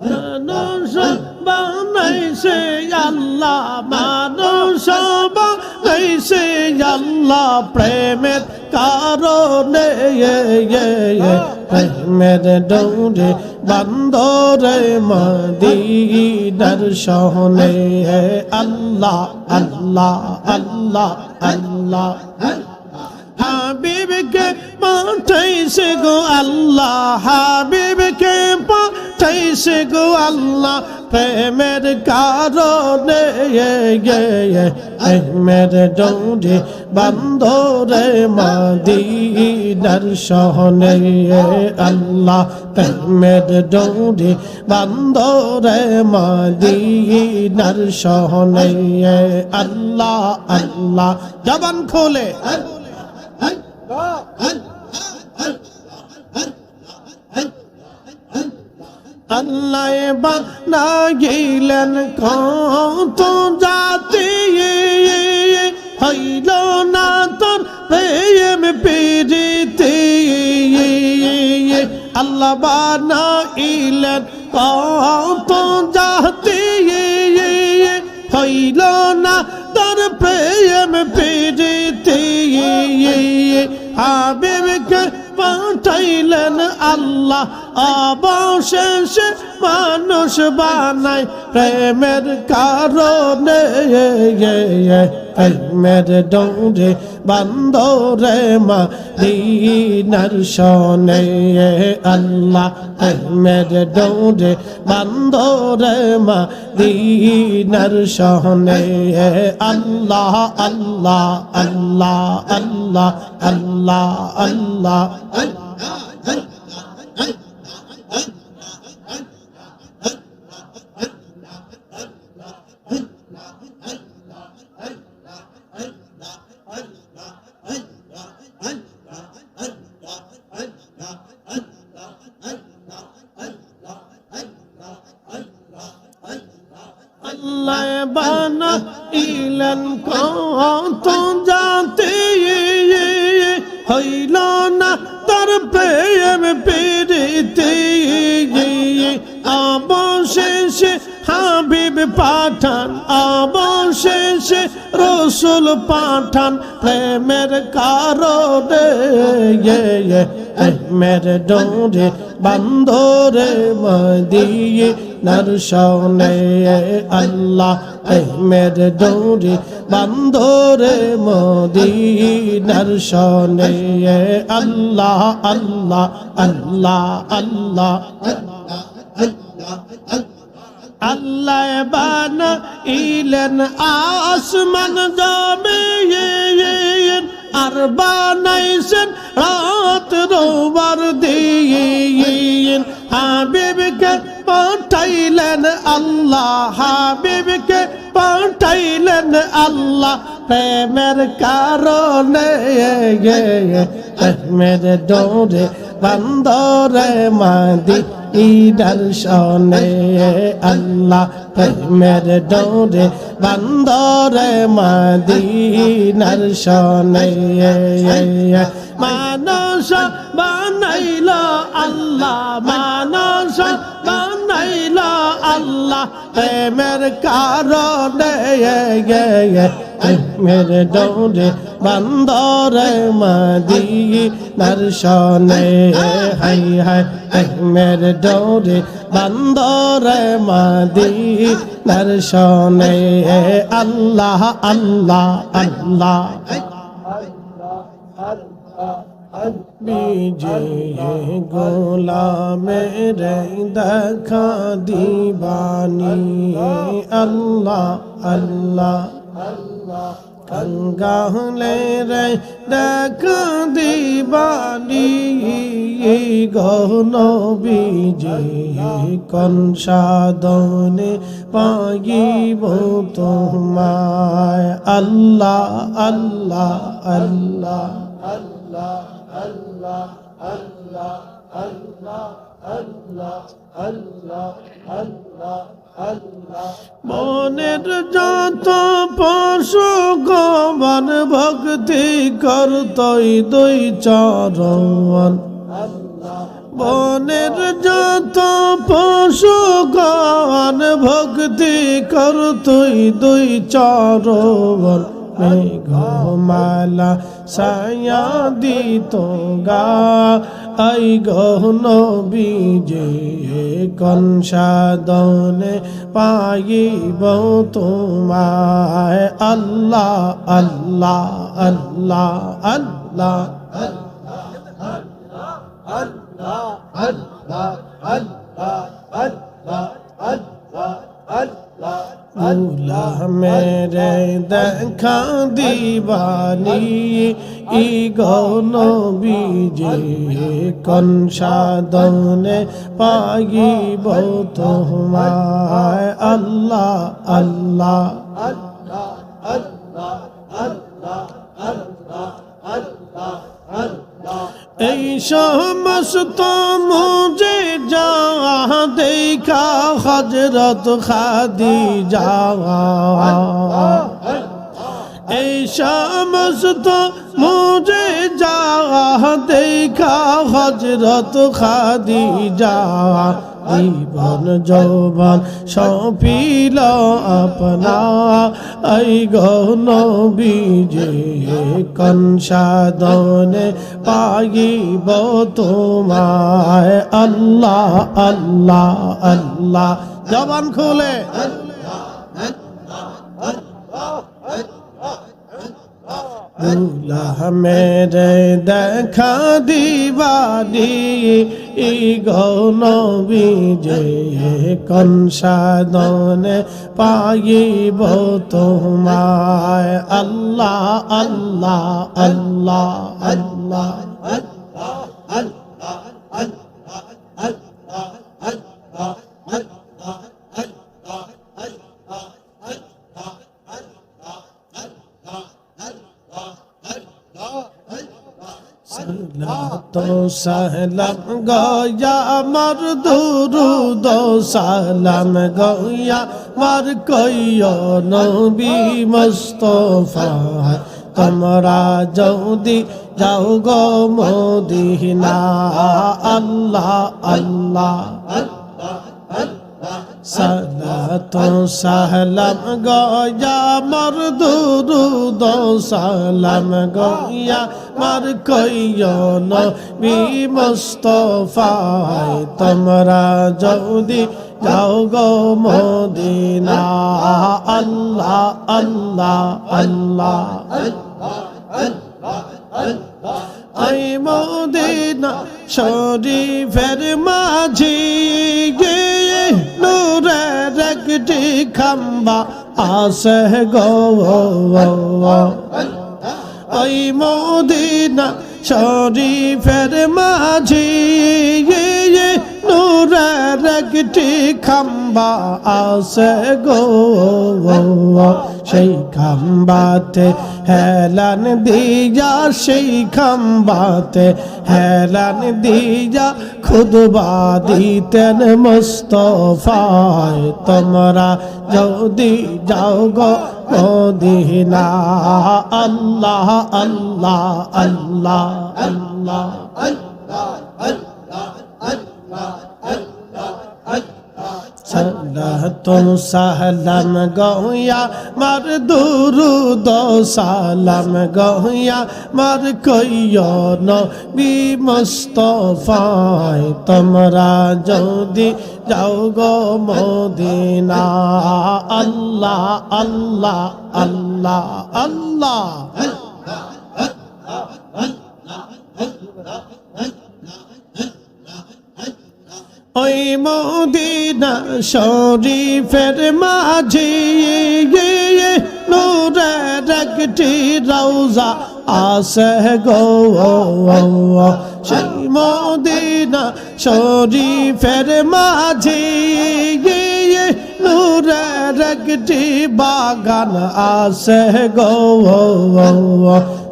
মানুষ বানাইছে আল্লাহ মানুষ বানাইছে আল্লাহ, প্রেমের কারণে প্রেমের ডৌরে বন্দরে মদিনার সহনে আল্লাহ আল্লাহ আল্লাহ আল্লাহ। হাবিবকে পাঠাইছে গো আল্লাহ, হাবিবকে পাঠাইছে গো আল্লাহ, প্রেমের কারণে প্রেমের ডৌরে বন্ধরে মাদিনার সহনে আল্লাহ, প্রেমের ডৌরে বন্ধরে মাদিনার সহনে আল্লাহ আল্লাহ, জবান খোলে। আল্লাহ বানা গেলেন কত জাতি হইল না তোর প্রেম পেরিতে? আল্লাহ বানা ইলেন কত জাতি হইল না তোর প্রেম পেরিতে? হাবিবকে পাঠাইলেন আল্লাহ অবশেষে মানুষ বানাই প্রেমের কারণে। প্রেমের বান্ধ বান্দরে মা দিনার সনে আল্লাহ প্রেমের ডৌরে বান্দরে মা দিনার সহনে আল্লাহ আল্লাহ আল্লাহ আল্লাহ আল্লাহ আল্লাহ আল্লাহ বানা ইলেন কত জাতি, হইল না তার প্রেম পেরিতে। অবশেষে হাবিব পাঠান, অবশেষে রসুল পাঠান প্রেমের কারণে। প্রেমের ডোরে বন্ধরে মদিয়ে নরসনে আল্লাহ প্রেমের ডোরে বন্ধরে মোদি নরসনে আল্লাহ আল্লাহ আল্লাহ আল্লাহ আল্লাহ বানা ইলেন আসমান যাবে আর বানাইছেন রাত রোবার দিন। হাবিবকে পাঠাইলেন আল্লাহ, হাবিবকে পাঠাইলেন আল্লাহ। প্রেমের কারণে প্রেমের ডোরে বন্দরে মাদি ইদার সনে। আল্লাহ প্রেমের ডোরে বন্দরে মাদিনার সনে। মানস বানাইল আল্লাহ, মানস বানাইল আল্লাহ, প্রেমের কারণে মেরে ডোরে বন্দরে মাদি নরসনে হাই হাই। মেরে ডোরে বন্দরে মাদি নরসনে আল্লাহ আল্লাহ আল্লাহ। বিজে গোলামের দেখা দিবানি আল্লাহ আল্লাহ কঙ্গালে রে দেখা দিবানি গহন বিজে কন সাধনে পাইব তোমায় আল্লাহ আল্লাহ আল্লাহ মনের যত পশু গমন ভক্তি করতই দুই চরণ। বনের যত পশু মান ভক্তি কর তুই দুই চরবর মেঘমালা সায়া দিত গা। আই গহন বিজে কনসাদনে পাইব তোমায়। আল্লাহ আল্লাহ আল্লাহ আল্লাহ। মুলা মেরে দেখা দিবানি ই গন বিজে কন কনসাদনে পাইব তোমায় আল্লাহ আল্লাহ এই সমস্ত মুজে যা দেখা হজরত খাদি যা এই সমস্ত মুজে যা দেখা হজরত খাদি যা জীবন যৌবন সপিল আপনা। এই গৌন বিজে কনসাদনে পাইব তোমায়? আল্লাহ আল্লাহ আল্লাহ। জবান খুলে। দুলাহ মেরে দেখা দিবানি। ই গৌন বিজে কনসাদনে পাইব তোমায়? আল্লাহ আল্লাহ আল্লাহ আল্লাহ। তো সালাম গয়া, মর দুরুদ সালাম গয়া, মার কইয় নবী মুস্তফা, তোমরা যদি যাও গো মদিনা, আল্লাহ আল্লাহ। সালাত সালাম গয়া মর দুরুদ সালাম গয়া মর কইয়ন বি মুস্তফায় তোমরা যদি যাও গো মদিনা আল্লাহ আল্লাহ আল্লাহ আই মদিনা শরীফের মাঝি একটি খাম্বা আসে গো ওই মোদিনা শরীফের মাঝি গিয়ে নূরের একটি খাম্বা আসে গো। সেই খাম্বাতে হেলান দিয়া, সেই খাম্বাতে হেলান দিয়া খুদবা দিতেন মুস্তফায়। তোমরা যদি যাও গো মদিনা আল্লাহ আল্লাহ আল্লাহ আল্লাহ। সালাতুন সালাম গয়া মার দুরুদ সালাম গয়া মার কইয় নবী মুস্তফায় তোমরা যদি যাও গো মদিনা আল্লাহ আল্লাহ আল্লাহ আল্লাহ ওই মদিনা শরীফের মাঝে নূরের একটি রৌজা আসে গো সেই মদিনা শরীফের মাঝে নূরের একটি বাগান আসে গো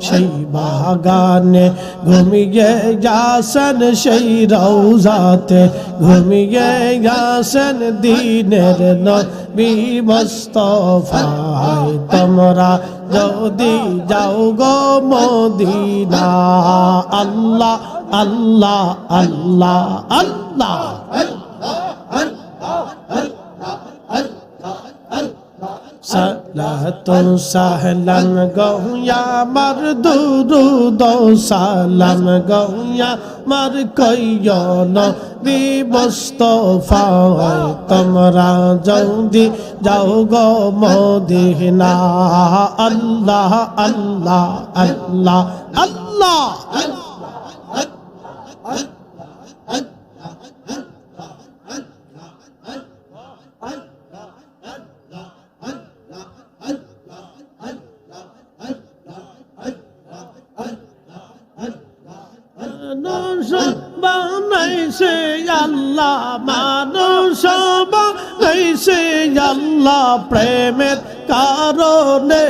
সেই বাগানে ঘুমিয়ে যাসন সেই রৌজাতে ঘুমিয়ে যাসন দিনের নবী মুস্তফায় তোমরা যদি যাও গো মদিনা। আল্লাহ আল্লাহ আল্লাহ আল্লাহ। সালাতু সাহলান গৌয়া মার দুরুদ সালাম গৌয়া মার কইয়ন বিবস্তফায় তোমরা জলদি যাও গো মদিনা আল্লাহ আল্লাহ আল্লাহ আল্লাহ মানুষ আল্লাহ প্রেমের কারণে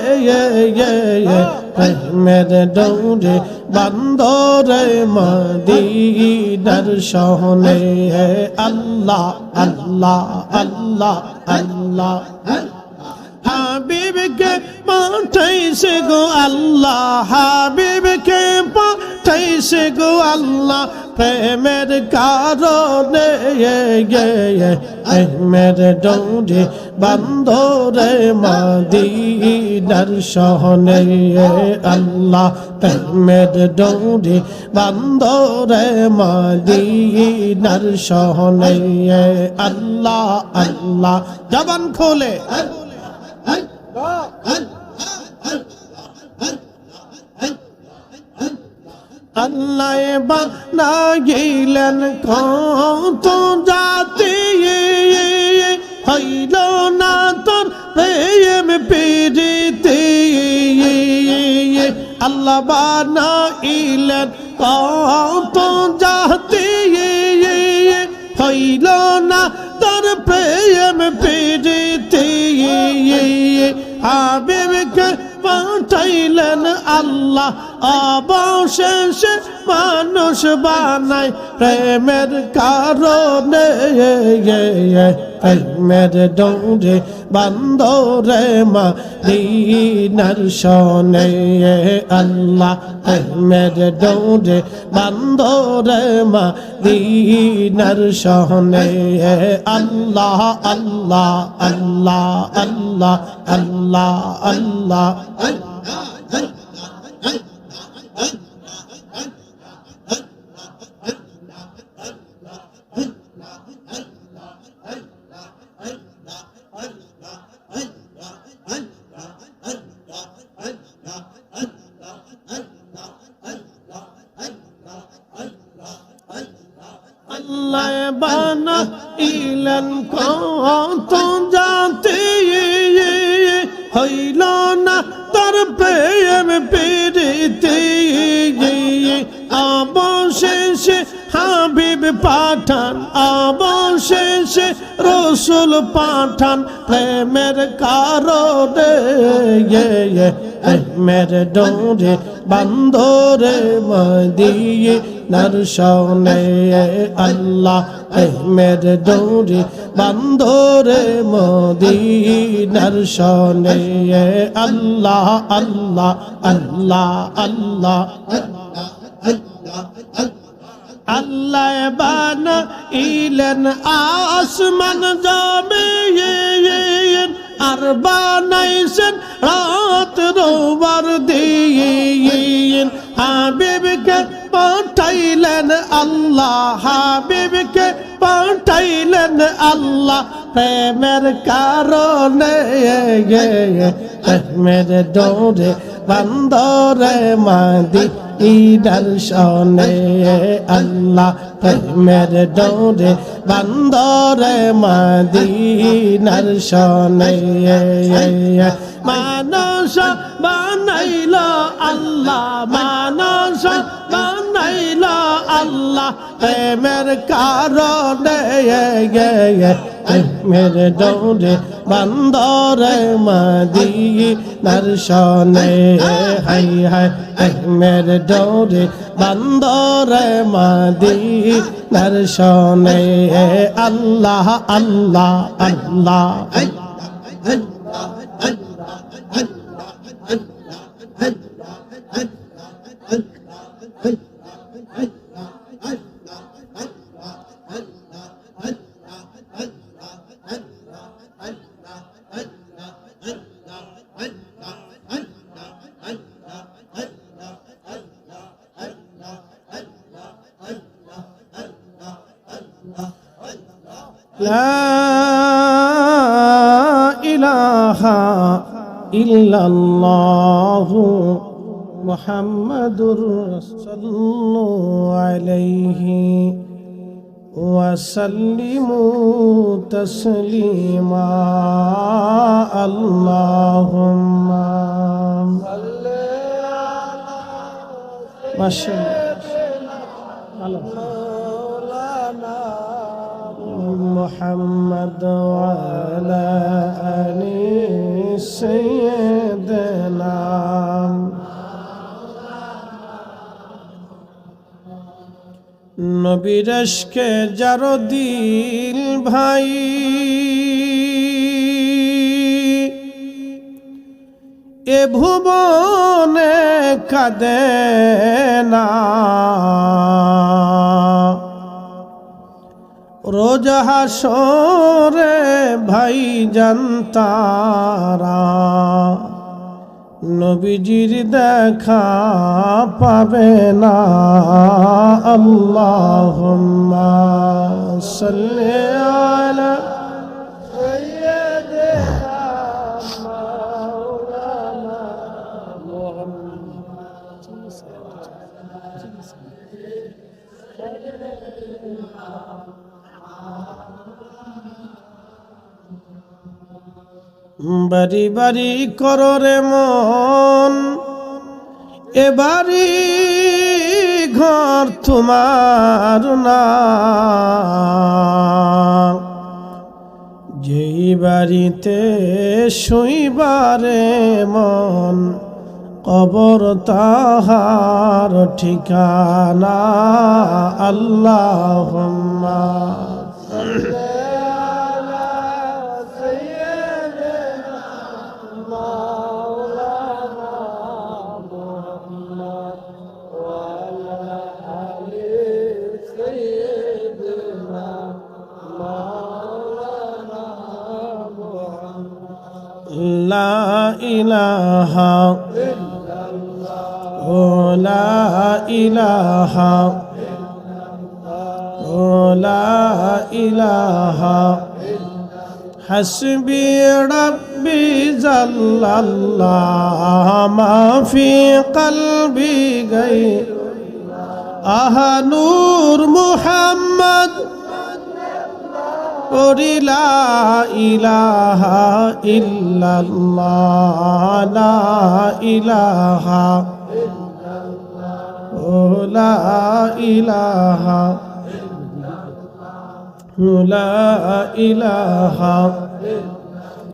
প্রেমের দৌড়ে বান্দরে মদিনার সহনে আল্লাহ আল্লাহ আল্লাহ আল্লাহ হাবিবকে পাঠাইছে গো আল্লাহ, হাবিবকে পাঠাইছে গো আল্লাহ। প্রেমের কারণে প্রেমের ডৌরে বান্ধরে মাদিনার সহনে আল্লাহ। প্রেমের ডৌরে বান্ধরে মাদিনার সহনে আল্লাহ আল্লাহ। জবান খোলে। আল্লাহ বানা গেলেন কত জাতি হইল না তোর প্রেম পেরিতে? আল্লাহ বানা ইলেন কত জাতি হইল না তোর প্রেম পেরিতে? হাবিবকে পাঠাইলেন আল্লাহ অবশেষে মানুষ বানাই প্রেমের কারণে। প্রেমের ডৌরে বান্দরে মা, দিনার সনে আল্লাহ। প্রেমের ডৌরে বান্দরে মা, দিনার আল্লাহ আল্লাহ। আল্লাহ আল্লাহ আল্লাহ আল্লাহ আল্লাহ। অবশেষে হাবিব পাঠান অবশেষে রসুল পাঠান, প্রেমের কারণে প্রেমের ডোরে, বান্দরে মদিয়ে নরসনে আল্লাহ, প্রেমের ডোরে, বান্দরে মোদি নরসনে আল্লাহ আল্লাহ আল্লাহ আল্লাহ আল্লাহ বানা ইলেন আসমান জমে আর বানাইছেন রাত রোবার দিন হাবিবকে পাঠাইলেন আল্লাহ হাবিবকে পাঠাইলেন আল্লাহ প্রেমের কারণে প্রেমের ডোরে বান্দরে মাদি ইডার সনে আল্লাহ প্রেমের ডোরে, বান্দরে মাদিনার সনে মানস বানাইল আল্লাহ মানস বানাইল আল্লাহ, প্রেমের কারণে মেরে ডোরে বান্দরে মাদি নরসনে হাই হাই মেরে ডোরে বান্দরে মাদি নরসনে আল্লাহ আল্লাহ আল্লাহ। لا إله إلا الله محمد صلى عليه وسلموا تسليما. اللهم ما شاء الله محمد وعلى آل سيدنا নবীর আশকে যার দিল ভাই এ ভুবনে কাঁদে না রোজ হাসরে ভাই জানতারা নবীজির দেখা পাবে না। সাল্লি আলা বাড়ি বাড়ি কররে মন। এবারি ঘর তোমার না। যেই বাড়িতে শুইবারে মন, কবর তাহার ঠিকানা আল্লাহ إله إلا الله لا إله لا إله حسبي ربي جل الله ما في قلبي غير آه نور محمد পড়িলা ইলাহা ইল্লাল্লাহ লা ইলাহা ও লা ইলাহা লা ইলাহা